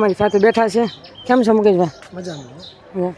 અમારી સાથે બેઠા છે. કેમ છો મુકેશભાઈ? મજામાં.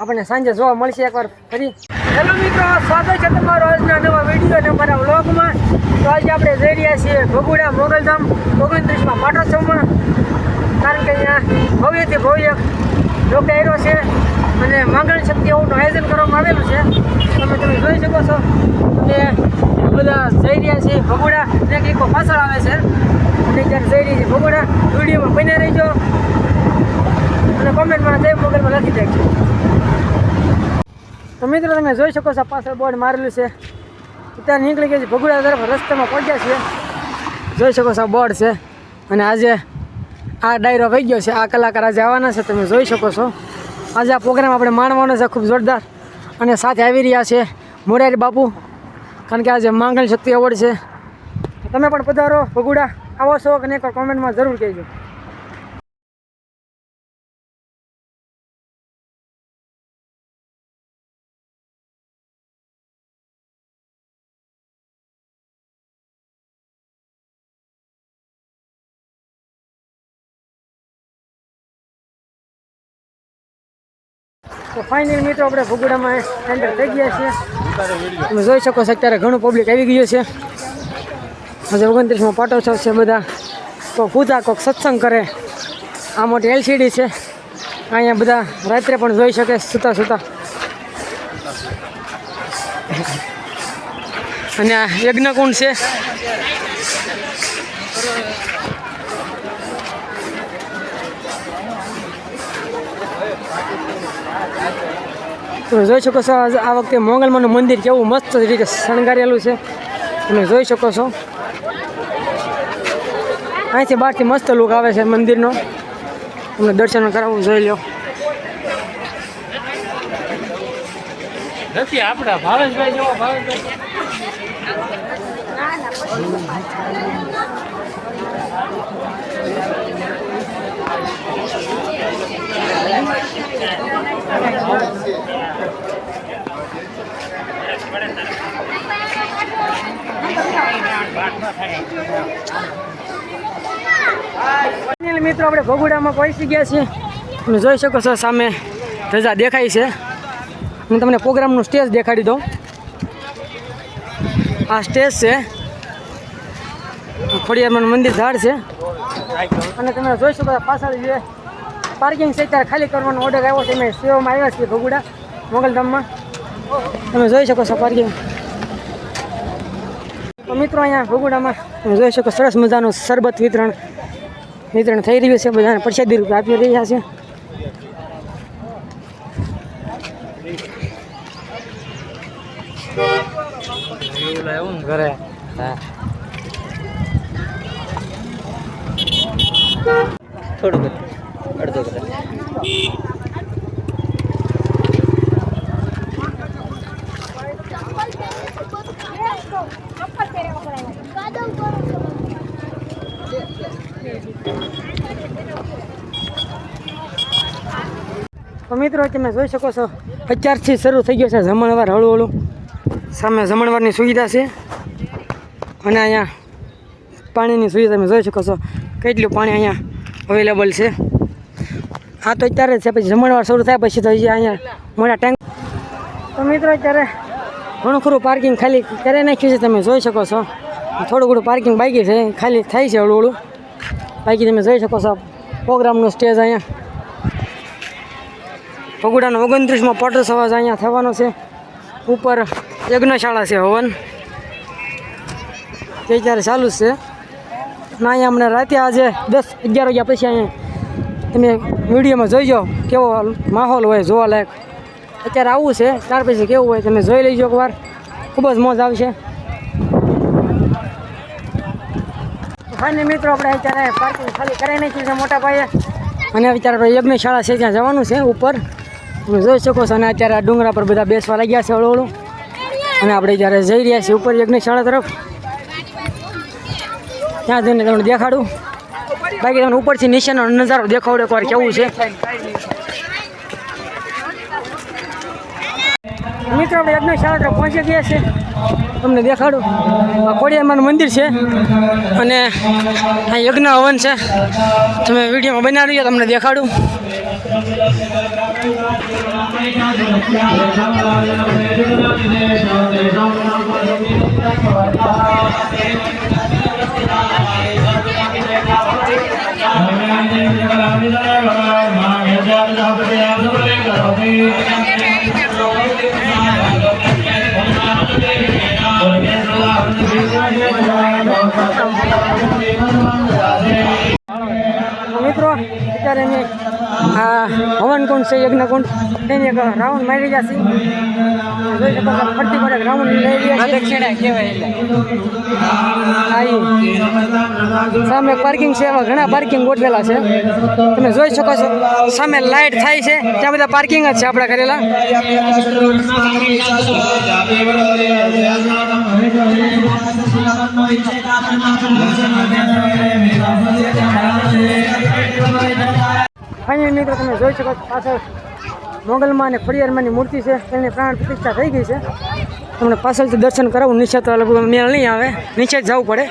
આપણને સાંજે જોવા મળશે એકવાર ફરી. હેલો મિત્રો સ્વાગત છે તમારો આજના નવા વીડિયો અને અમારા વ્લોગમાં. તો આજે આપણે જઈ રહ્યા છીએ ભગુડા મોગલધામ ઓગણત્રીસમાં પાટોત્સવમાં કારણ કે અહીંયા ભવ્યથી ભવ્ય લોકડાયરો છે અને માંગણ શક્તિ એવું આયોજન કરવામાં આવેલું છે. તમે તમે જોઈ શકો છો કે બધા જઈ રહ્યા છીએ ભગુડા. અને કંઈક પાછળ આવે છે. અને જઈ રહી છે. ભગુડા વિડીયોમાં બન્યા રહીજો. અને કોમેન્ટમાં જય મોબાઈલમાં લખી દેજો. તો મિત્રો, તમે જોઈ શકો છો પાછળ બોર્ડ મારેલું છે. અત્યારે નીકળી ગઈ છે ભગુડા તરફ. રસ્તામાં પહોંચ્યા છીએ. જોઈ શકો છો બોર્ડ છે. અને આજે આ ડાયરો વહી ગયો છે. આ કલાકાર આજે આવવાના છે. તમે જોઈ શકો છો. આજે આ પ્રોગ્રામ આપણે માણવાનો છે, ખૂબ જોરદાર. અને સાથે આવી રહ્યા છે મોરારી બાપુ. કારણ કે આજે માંગણી શક્તિ એવોર્ડ છે. તમે પણ પધારો, ભગુડા. આવો છો કે નહીં કોમેન્ટમાં જરૂર કહેજો. તો ફાઇનલ મિત્રો, આપણે ભગુડામાં એન્ટર થઈ ગયા છીએ. તમે જોઈ શકો છો અત્યારે ઘણું પબ્લિક આવી ગયું છે. આજે ઓગણત્રીસમાં પાટોત્સવ છે બધા. કોઈક પૂજા કોઈક સત્સંગ કરે. આ મોટી એલસીડી છે. અહીંયા બધા રાત્રે પણ જોઈ શકે, સૂતા સૂતા. અને આ યજ્ઞકુંડ છે. તમે જોઈ શકો છો આ આ વખતે મોંગલમાનું મંદિર કેવું મસ્ત રીતે શણગારેલું છે. તમે જોઈ શકો છો. અહીંથી બહારથી મસ્ત લુક આવે છે મંદિરનો. તમને દર્શન કરાવવું જોઈ લો. આપણા ભાવેશભાઈ જેવો, ભાવેશભાઈ. મિત્રો આપણે ભગુડામાં પહોંચી ગયા છીએ. તમે જોઈ શકો છો સામે ધજા દેખાય છે. હું તમને પ્રોગ્રામનું સ્ટેજ દેખાડી દઉં. આ સ્ટેજ છે. ખોડિયારમાંનું મંદિર ઝાડ છે. અને તમે જોઈ શકો પાછળ જે પાર્કિંગ છે ત્યારે ખાલી કરવાનો ઓર્ડર આવ્યો છે. અમે સેવામાં આવ્યા છીએ ભગુડા મોગલધામમાં. તમે જોઈ શકો છો પાર્કિંગ મિત્રો અહીંયા ભગુડામાં તમે જોઈ શકો સરસ મજાનું શરબત વિતરણ વિતરણ થઈ રહ્યું છે, બધાને પ્રસાદી રૂપે આપી રહ્યા છે. ઘરે થોડુંક અડધો કલાક. ચપ્પલ પહેરવા પડે કાદવ કરો તો મિત્રો તમે જોઈ શકો છો, અત્યારથી શરૂ થઈ ગયો છે જમણવાર હળું હળું સામે જમણવારની સુવિધા છે. અને અહીંયા પાણીની સુવિધા તમે જોઈ શકો છો, કેટલું પાણી અહીંયા અવેલેબલ છે. આ તો અત્યારે છે, પછી જમણવાર શરૂ થાય, પછી તો અહીંયા મોટા ટેન્ક તો મિત્રો અત્યારે ઘણું ખરું પાર્કિંગ ખાલી કરી નાખ્યું છે, તમે જોઈ શકો છો. થોડું ઘણું પાર્કિંગ બાકી છે, ખાલી થાય છે હળું હળું બાકી તમે જોઈ શકો છો પ્રોગ્રામનું સ્ટેજ અહીંયા ભગુડાનો ઓગણત્રીસમાં પટ સવાજ અહીંયા થવાનો છે. ઉપર યજ્ઞશાળા છે હવન. તે ત્યારે ચાલુ જ છે. ના, અહીંયા અમને રાતે આજે દસ અગિયાર વાગ્યા પછી અહીંયા તમે વિડીયોમાં જોઈજો કેવો માહોલ હોય જોવા લાયક અત્યારે આવવું છે, ત્યાર પછી કેવું હોય તમે જોઈ લેજો એકવાર. ખૂબ જ મોજ આવશે. ફાઇનલી મિત્રો, આપણે અત્યારે પાર્કિંગ ખાલી કરાવી નાખ્યું છે મોટા પાયે. અને અત્યારે યજ્ઞશાળા છે, ત્યાં જવાનું છે ઉપર. તમે જોઈ શકો છો અને અત્યારે આ ડુંગરા પર બધા બેસવા લાગ્યા છે હળું હળું અને આપણે જ્યારે જઈ રહ્યા છીએ ઉપર યજ્ઞશાળા તરફ, ત્યાં જઈને તમને દેખાડું. બાકી તમને ઉપરથી નીચેનો નજારો દેખાવડે એકવાર કેવું છે. મિત્રો, આપણે યજ્ઞશાળા તરફ પહોંચી ગયા છે તમને દેખાડું. આ કોડિયામાનું મંદિર છે અને આ યજ્ઞ હવન છે. તમે વિડીયોમાં બનાવી રહ્યો તમને દેખાડું. તો મિત્રો અત્યારે અમે આ હવન કુંડ છે યજ્ઞ કુંડ તેની એક રાઉન્ડ મારી રહ્યા છીએ. જોઈ શકો છો ફરતી પડે રાઉન્ડ લઈ રહ્યા છીએ. સામે પાર્કિંગ છે એવા ઘણા પાર્કિંગ ગોઠવેલા છે. તમે જોઈ શકો છો સામે લાઇટ થાય છે. ત્યાં બધા પાર્કિંગ જ છે આપણા કરેલા ફાઇનલ મિત્રો તમે જોઈ શકો પાછળ મોગલમાં અને ખોડિયારમાંની મૂર્તિ છે. તેની પ્રાણ પ્રતિષ્ઠા થઈ ગઈ છે. તમને પાછળથી દર્શન કરાવું. નીચે તો લગભગ મેળ નહીં આવે. નીચે જ જવું પડે.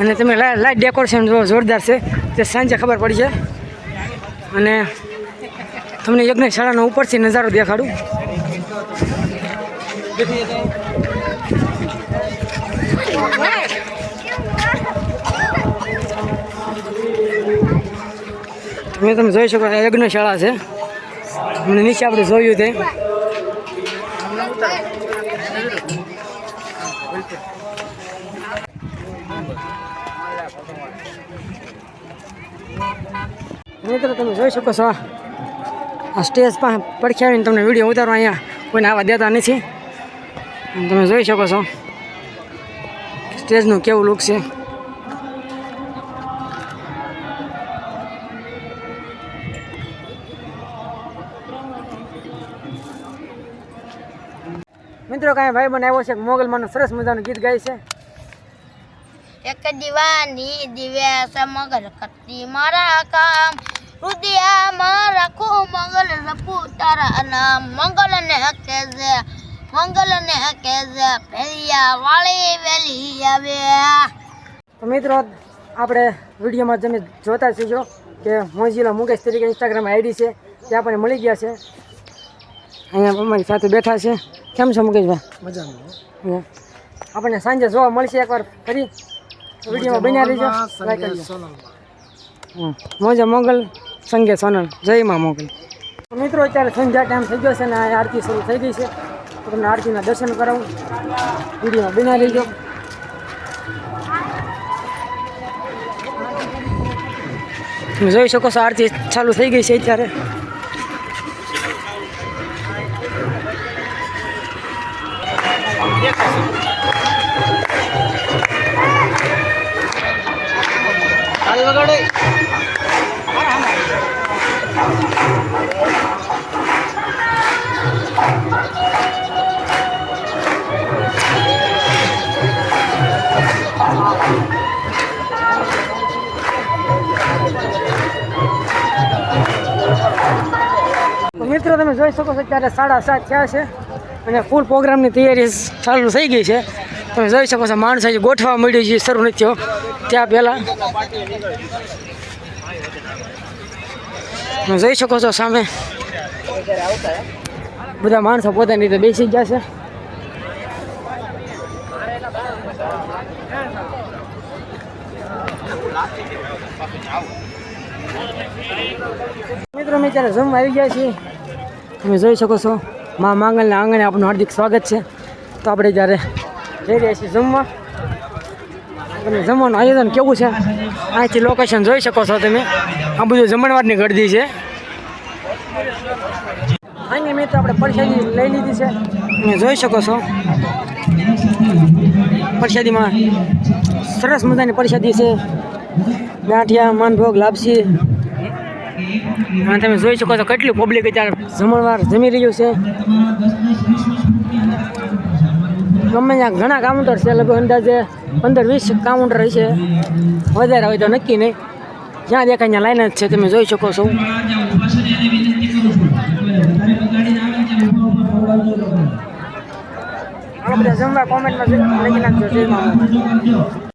અને તમે લાઈટ ડેકોરેશન જો જોરદાર છે. તે સાંજે ખબર પડી છે અને તમને યજ્ઞશાળાનો ઉપરથી નજારો દેખાડું. તમે તમે જોઈ શકો યજ્ઞશાળા છે. અને નીચે આપણે જોયું તે. મિત્રો, તમે જોઈ શકો છો, આ સ્ટેજ પાસે પડખે આવીને તમને વીડિયો ઉતારો અહીંયા કોઈને આવવા દેતા નથી. તમે જોઈ શકો છો, સ્ટેજનું કેવું લુક છે. મિત્રો કાંઈ ભાઈ બને આવ્યો છે મોગલમાંનું સરસ મજાનું ગીત ગાય છે. એક દીવાની દિવ્ય સમગર કરતી મારા કામ. હૃદયમાં રાખો મંગલ રપુ તારા નામ. મંગલ ને છે મંગલ ને છે પેલિયા વાળી વેલી આવે. તો મિત્રો આપણે વિડીયોમાં તમે જોતા છીએ કે મોજીલા મુકેશ તરીકે ઇન્સ્ટાગ્રામ આઈડી છે તે આપણને મળી ગયા છે. અહીંયા અમારી સાથે બેઠા છે. કેમ છો મુકેશભાઈ? મજામાં. આપણને સાંજે જોવા મળશે એકવાર ફરી. વિડીયોમાં બન્યા રહીજો. લાઈક કરજો. મોજા મોગલ. સંગે સોનલ. જય માં મોગલ. મિત્રો અત્યારે સંધ્યા ટાઈમ થઈ ગયો છે અને આરતી શરૂ થઈ ગઈ છે. તો તમને આરતીના દર્શન કરાવું. વિડીયોમાં બન્યા રહીજો. જોઈ શકો છો આરતી ચાલુ થઈ ગઈ છે અત્યારે. મિત્રો તમે જોઈ શકો છો અત્યારે સાડા સાત થયા છે. અને ફૂલ પ્રોગ્રામની તૈયારી ચાલુ થઈ ગઈ છે. તમે જોઈ શકો છો, માણસ હજી ગોઠવા મળ્યું છે, શરૂ નથી થયો. ત્યાં પહેલાં. તમે જોઈ શકો છો, સામે બધા માણસો પોતાની રીતે બેસી ગયા છે. મિત્રો મેં ત્યારે જમવા આવી ગયા છીએ. તમે જોઈ શકો છો મા માંગલના આંગણે આપનું હાર્દિક સ્વાગત છે. તો આપણે જ્યારે જઈ રહ્યા છીએ જમવા તમે જમવાનું આયોજન કેવું છે? અહીંથી લોકેશન જોઈ શકો છો તમે. આ બધું જમણવારની ગળદી છે. અહીંની મિત્ર આપણે પરસાદી લઈ લીધી છે. તમે જોઈ શકો છો. પરસાદીમાં સરસ મજાની પરસાદી છે. ગાંઠિયા, માનભોગ, લાપસી અને તમે જોઈ શકો છો કેટલું પબ્લિક અત્યારે જમણવાર જમી રહ્યું છે. ગમે ત્યાં ઘણા કાઉન્ટર છે, લગભગ અંદાજે પંદર વીસ કાઉન્ટર હશે. વધારે હોય તો નક્કી નહીં. જ્યાં દેખાય ત્યાં લાઈન જ છે, તમે જોઈ શકો છો. જમવા કોમેન્ટમાં લખી નાખજો, જય